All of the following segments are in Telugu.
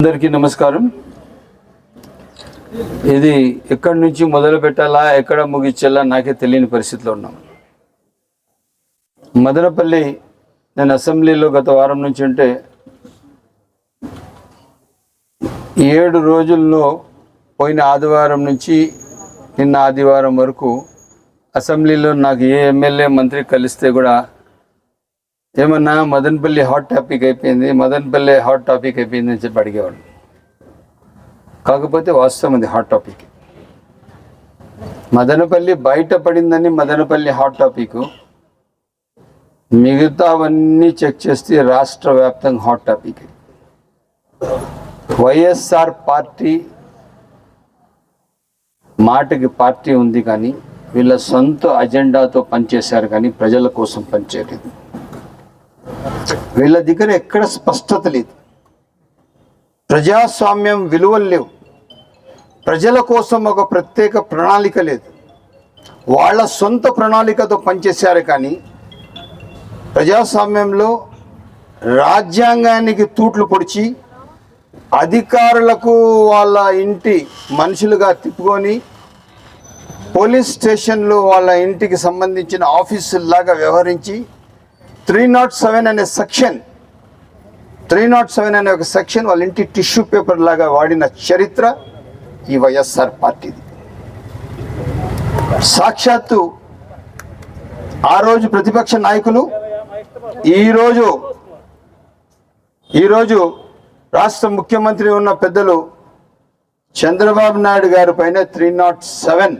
అందరికీ నమస్కారం. ఇది ఎక్కడి నుంచి మొదలు పెట్టాలా ఎక్కడ ముగించాలా నాకే తెలియని పరిస్థితిలో ఉన్నాం. మదనపల్లి నేను అసెంబ్లీలో గత వారం నుంచి ఉంటే ఏడు రోజుల్లో పోయిన ఆదివారం నుంచి నిన్న ఆదివారం వరకు అసెంబ్లీలో నాకు ఏ ఎమ్మెల్యే మంత్రి కలిస్తే కూడా ఏమన్నా మదనపల్లి హాట్ టాపిక్ అయిపోయింది మదనపల్లి హాట్ టాపిక్ అయిపోయింది అని చెప్పి అడిగేవాడు కాకపోతే వాస్తవం అది హాట్ టాపిక్ మదనపల్లి బయట పడిందని మదనపల్లి హాట్ టాపిక్ మిగతావన్నీ చెక్ చేస్తే రాష్ట్ర వ్యాప్తంగా హాట్ టాపిక్ వైఎస్ఆర్ పార్టీ మాటకి పార్టీ ఉంది కానీ వీళ్ళ సొంత అజెండాతో పనిచేశారు కానీ ప్రజల కోసం పనిచేయలేదు. వీళ్ళ దగ్గర ఎక్కడ స్పష్టత లేదు. ప్రజాస్వామ్యం విలువలు లేవు. ప్రజల కోసం ఒక ప్రత్యేక ప్రణాళిక లేదు. వాళ్ళ సొంత ప్రణాళికతో పనిచేశారు కానీ ప్రజాస్వామ్యంలో రాజ్యాంగానికి తూట్లు పొడిచి అధికారులకు వాళ్ళ ఇంటి మనుషులుగా తిప్పుకొని పోలీస్ స్టేషన్లో వాళ్ళ ఇంటికి సంబంధించిన ఆఫీసుల్లాగా వ్యవహరించి త్రీ నాట్ సెవెన్ అనే సెక్షన్ త్రీ నాట్ సెవెన్ అనే ఒక సెక్షన్ వాళ్ళ ఇంటి టిష్యూ పేపర్ లాగా వాడిన చరిత్ర ఈ వైఎస్ఆర్ పార్టీది. సాక్షాత్తు ఆ రోజు ప్రతిపక్ష నాయకులు ఈరోజు ఈరోజు రాష్ట్ర ముఖ్యమంత్రి ఉన్న పెద్దలు చంద్రబాబు నాయుడు గారి పైన త్రీ నాట్ సెవెన్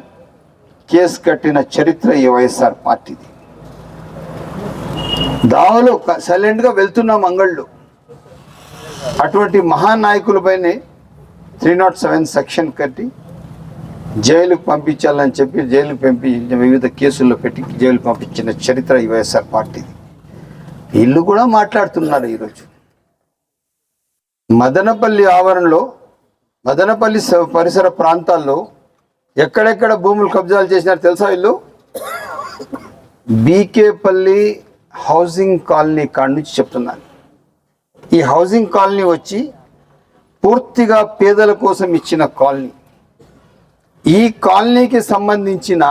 కేసు కట్టిన చరిత్ర ఈ వైఎస్ఆర్ పార్టీది. దావలో సైలెంట్గా వెళ్తున్నాం అంగళ్ళు అటువంటి మహానాయకులపైనే త్రీ నాట్ సెవెన్ సెక్షన్ కట్టి జైలుకు పంపించాలని చెప్పి జైలుకు పంపించిన వివిధ కేసుల్లో పెట్టి జైలు పంపించిన చరిత్ర ఈ వైఎస్ఆర్ పార్టీది వీళ్ళు కూడా మాట్లాడుతున్నారు ఈరోజు. మదనపల్లి ఆవరణలో మదనపల్లి స- పరిసర ప్రాంతాల్లో ఎక్కడెక్కడ భూములు కబ్జాలు చేసినారు తెలుసా వీళ్ళు? బీకేపల్లి హౌసింగ్ కాలనీ కాడ నుంచి చెప్తున్నాను. ఈ హౌసింగ్ కాలనీ వచ్చి పూర్తిగా పేదల కోసం ఇచ్చిన కాలనీ. ఈ కాలనీకి సంబంధించిన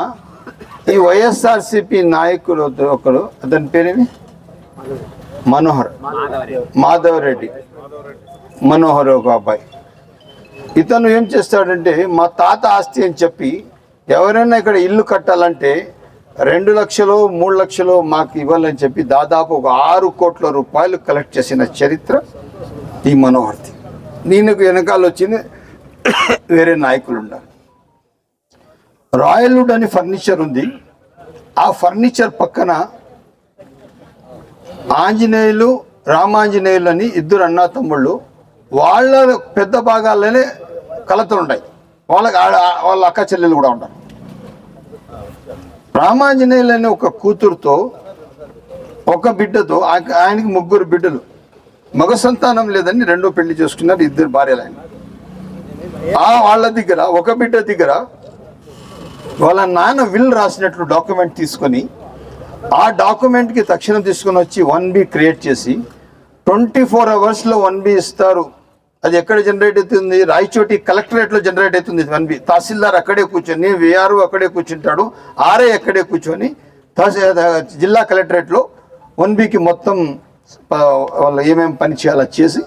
ఈ వైఎస్ఆర్సిపి నాయకుడు ఒకడు అతని పేరేమి? మనోహర్. మాధవరెడ్డి. మనోహర్ ఒక అబ్బాయి. ఇతను ఏం చేస్తాడంటే మా తాత ఆస్తి అని చెప్పి ఎవరైనా ఇక్కడ ఇల్లు కట్టాలంటే రెండు లక్షలు మూడు లక్షలు మాకు ఇవ్వాలని చెప్పి దాదాపు ఒక ఆరు కోట్ల రూపాయలు కలెక్ట్ చేసిన చరిత్ర ఈ మనోహర్తి నేను వెనకాల వచ్చింది వేరే నాయకులు ఉన్నారు రాయల్వుడ్ అని ఫర్నిచర్ ఉంది. ఆ ఫర్నిచర్ పక్కన ఆంజనేయులు రామాంజనేయులు అని ఇద్దరు అన్నా తమ్ముళ్ళు వాళ్ళ పెద్ద భాగాల్లోనే కలతలు ఉన్నాయి. వాళ్ళకి వాళ్ళ అక్క చెల్లెలు కూడా ఉంటారు. రామాంజనేయులు ఒక కూతురుతో ఒక బిడ్డతో ఆయనకి ముగ్గురు బిడ్డలు. మగ సంతానం లేదని రెండో పెళ్ళి చేసుకున్నారు ఇద్దరు భార్యలు ఆయన ఆ వాళ్ళ దగ్గర ఒక బిడ్డ దగ్గర వాళ్ళ నాన్న విల్ రాసినట్లు డాక్యుమెంట్ తీసుకొని ఆ డాక్యుమెంట్కి తక్షణం తీసుకొని వచ్చి వన్ బి క్రియేట్ చేసి ట్వంటీ ఫోర్ అవర్స్లో వన్ బి ఇస్తారు. అది ఎక్కడ జనరేట్ అవుతుంది? రాయచోటి కలెక్టరేట్లో జనరేట్ అవుతుంది. వన్ బి తహసీల్దార్ అక్కడే కూర్చొని విఆర్ఓ అక్కడే కూర్చుంటాడు ఆర్ఐ అక్కడే కూర్చొని తహసీ- జిల్లా కలెక్టరేట్లో వన్ బికి మొత్తం వాళ్ళు ఏమేమి పని చేయాలో చేసి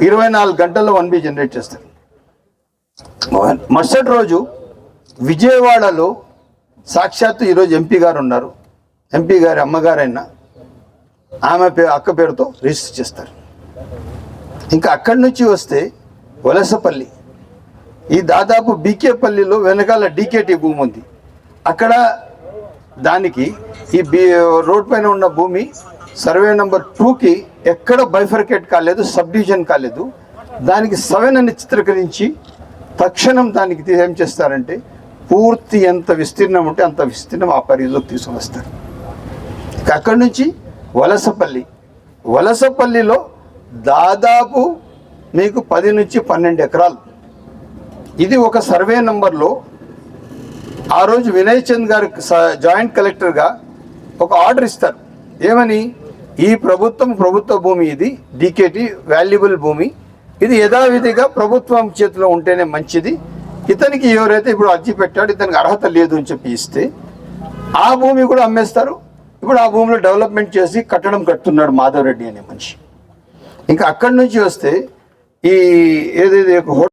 ఇరవై నాలుగు గంటల్లో వన్ బి జనరేట్ చేస్తారు. మరుసటి రోజు విజయవాడలో సాక్షాత్తు ఈరోజు ఎంపీ గారు ఉన్నారు. ఎంపీ గారి అమ్మగారైనా ఆమె పే అక్క పేరుతో రిజిస్టర్ చేస్తారు. ఇంకా అక్కడి నుంచి వస్తే వలసపల్లి. ఈ దాదాపు బీకేపల్లిలో వెనకాల డీకేటీ భూమి ఉంది. అక్కడ దానికి ఈ బీ రోడ్ పైన ఉన్న భూమి సర్వే నెంబర్ టూకి ఎక్కడ బైఫర్కేట్ కాలేదు సబ్ డివిజన్ కాలేదు. దానికి సెవెన్ అని చిత్రీకరించి తక్షణం దానికి ఏం చేస్తారంటే పూర్తి ఎంత విస్తీర్ణం ఉంటే అంత విస్తీర్ణం ఆ పరిధిలోకి తీసుకొని వస్తారు అక్కడి నుంచి వలసపల్లి. వలసపల్లిలో దాదాపు మీకు పది నుంచి పన్నెండు ఎకరాలు. ఇది ఒక సర్వే నంబర్లో ఆ రోజు వినయ్ చంద్ గారు స- జాయింట్ కలెక్టర్గా ఒక ఆర్డర్ ఇస్తారు. ఏమని? ఈ ప్రభుత్వం ప్రభుత్వ భూమి ఇది డీకేటీ వాల్యుబుల్ భూమి. ఇది యథావిధిగా ప్రభుత్వం చేతిలో ఉంటేనే మంచిది. ఇతనికి ఎవరైతే ఇప్పుడు అర్జీ పెట్టాడో ఇతనికి అర్హత లేదు అని చెప్పి ఇస్తే ఆ భూమి కూడా అమ్మేస్తారు. ఇప్పుడు ఆ భూమిలో డెవలప్మెంట్ చేసి కట్టడం కడుతున్నాడు మాధవ్ రెడ్డి అనే మనిషి. ఇంకా అక్కడి నుంచి వస్తే ఈ ఏదైతే ఒక హోటల్